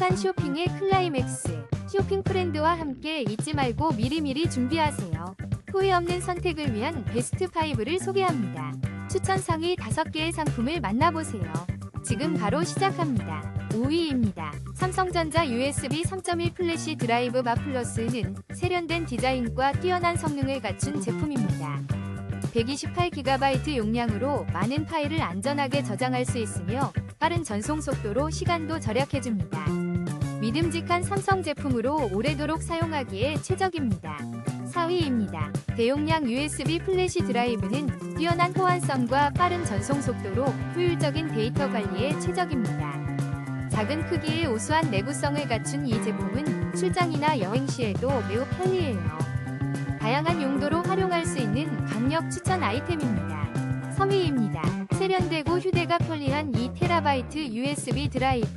행복한 쇼핑의 클라이맥스. 쇼핑 프렌드와 함께 잊지 말고 미리미리 준비하세요. 후회 없는 선택을 위한 베스트 5를 소개합니다. 추천 상위 5개의 상품을 만나보세요. 지금 바로 시작합니다. 5위입니다. 삼성전자 USB 3.1 플래시 드라이브 바 플러스는 세련된 디자인과 뛰어난 성능을 갖춘 제품입니다. 128GB 용량으로 많은 파일을 안전하게 저장할 수 있으며 빠른 전송 속도로 시간도 절약해줍니다. 믿음직한 삼성 제품으로 오래도록 사용하기에 최적입니다. 4위입니다. 대용량 USB 플래시 드라이브는 뛰어난 호환성과 빠른 전송 속도로 효율적인 데이터 관리에 최적입니다. 작은 크기의 우수한 내구성을 갖춘 이 제품은 출장이나 여행 시에도 매우 편리해요. 다양한 용도로 활용할 수 있는 강력 추천 아이템입니다. 3위입니다. 세련되고 휴대가 편리한 2TB USB 드라이브.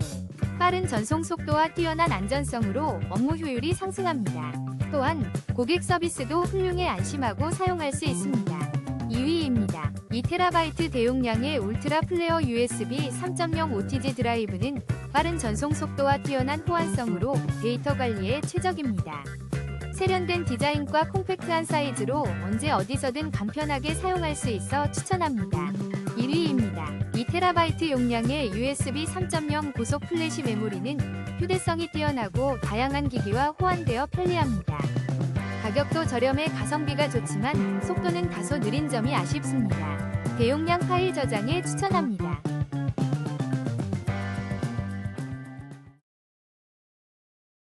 빠른 전송 속도와 뛰어난 안전성으로 업무 효율이 상승합니다. 또한 고객 서비스도 훌륭해 안심하고 사용할 수 있습니다. 2위입니다. 2TB 대용량의 울트라 플레어 USB 3.0 OTG 드라이브는 빠른 전송 속도와 뛰어난 호환성으로 데이터 관리에 최적입니다. 세련된 디자인과 콤팩트한 사이즈로 언제 어디서든 간편하게 사용할 수 있어 추천합니다. 1위입니다. 2TB 용량의 USB 3.0 고속 플래시 메모리는 휴대성이 뛰어나고 다양한 기기와 호환되어 편리합니다. 가격도 저렴해 가성비가 좋지만 속도는 다소 느린 점이 아쉽습니다. 대용량 파일 저장에 추천합니다.